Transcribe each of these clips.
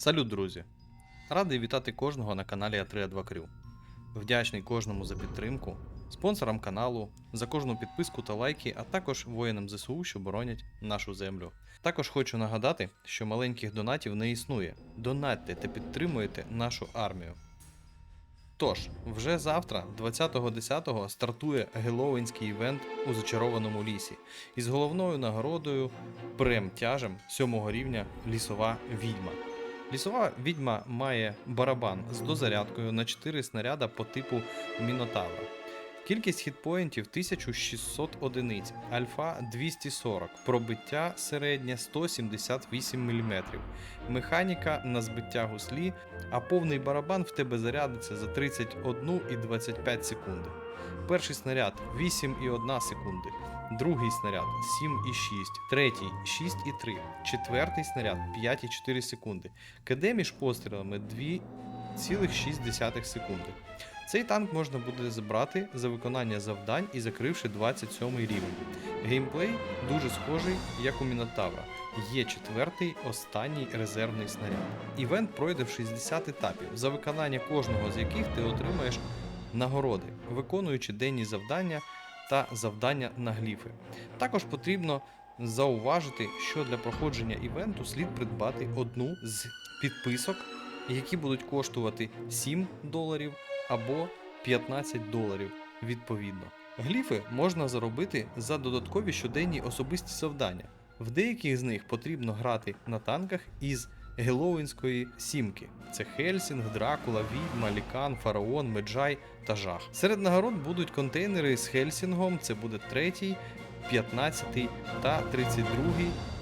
Салют, друзі! Радий вітати кожного на каналі А3А2 Крю. Вдячний кожному за підтримку, спонсорам каналу, за кожну підписку та лайки, а також воїнам ЗСУ, що боронять нашу землю. Також хочу нагадати, що маленьких донатів не існує. Донатьте та підтримуйте нашу армію. Тож, вже завтра, 20.10, стартує геловінський івент у зачарованому лісі із головною нагородою прем-тяжем 7 рівня лісова відьма. Лісова відьма має барабан з дозарядкою на 4 снаряда по типу Мінотавра. Кількість хітпоінтів 1600 одиниць, альфа 240, пробиття середнє 178 мм, механіка на збиття гуслі, а повний барабан в тебе зарядиться за 31 і 25 секунди. Перший снаряд 8,1 секунди, другий снаряд 7,6, третій 6,3, четвертий снаряд 5,4 секунди. КД між пострілами 2,6 секунди. Цей танк можна буде забрати за виконання завдань і закривши 27 рівень. Геймплей дуже схожий, як у Мінотавра. Є четвертий, останній резервний снаряд. Івент пройде в 60 етапів, за виконання кожного з яких ти отримаєш нагороди, виконуючи денні завдання та завдання на гліфи. Також потрібно зауважити, що для проходження івенту слід придбати одну з підписок, які будуть коштувати 7 доларів або 15 доларів відповідно. Гліфи можна заробити за додаткові щоденні особисті завдання. В деяких з них потрібно грати на танках із Геловінської сімки. Це Хельсінг, Дракула, Відьма, Лікан, Фараон, Меджай та Жах. Серед нагород будуть контейнери з Хельсінгом, це буде третій, 15 та 32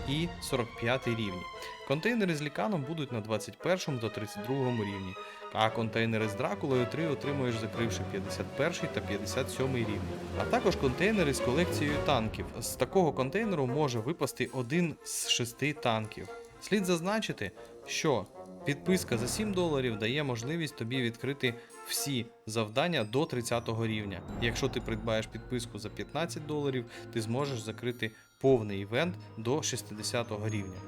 і 45 рівні. Контейнери з ліканом будуть на 21 до 32 рівні, а контейнери з Дракулою 3 отримуєш закривши 51 та 57 рівні. А також контейнери з колекцією танків. З такого контейнеру може випасти один з шести танків. Слід зазначити, що підписка за 7 доларів дає можливість тобі відкрити всі завдання до 30 рівня. Якщо ти придбаєш підписку за 15 доларів, ти зможеш закрити повний івент до 60 рівня.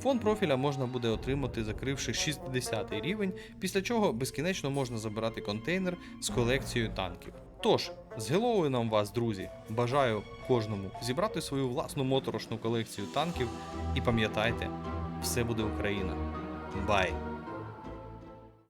Фон профіля можна буде отримати, закривши 60 рівень, після чого безкінечно можна забирати контейнер з колекцією танків. Тож, з Геловином вас, друзі, бажаю кожному зібрати свою власну моторошну колекцію танків і пам'ятайте, все буде Україна. Бай!